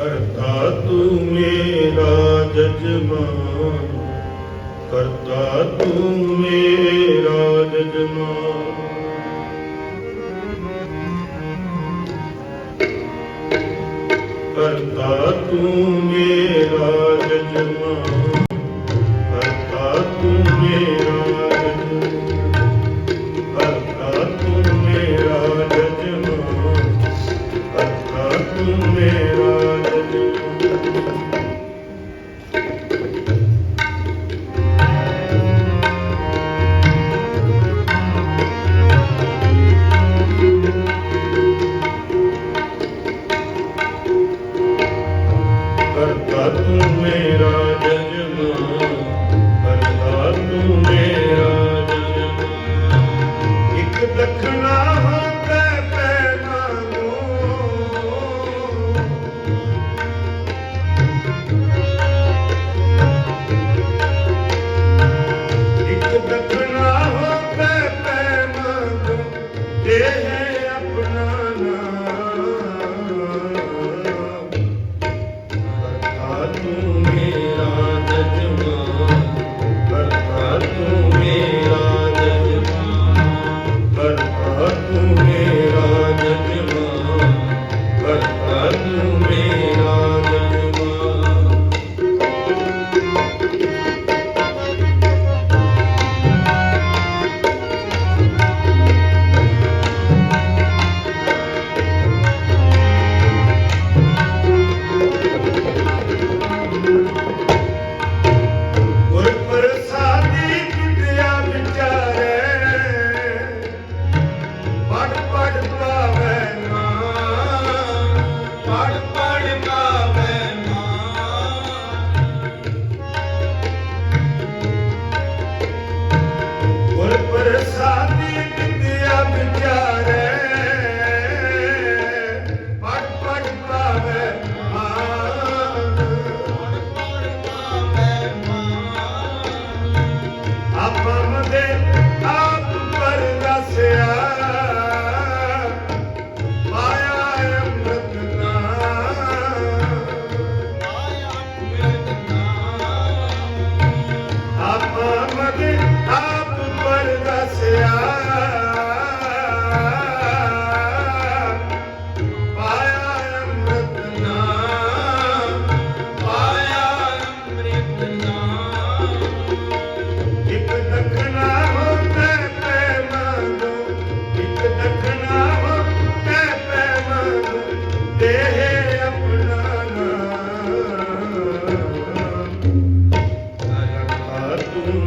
ਕਰਤਾ ਤੂੰ ਮੇਰਾ ਜਜਮਾਨ ਕਰਤਾ ਤੂੰ ਮੇਰਾ ਜਜਮਾਨ ਕਰਤਾ ਤੂੰ ਮੇਰਾ ਜਜਮਾਨ ਭਗਤ ਮੇਰਾ ਜਨਮ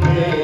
Yeah.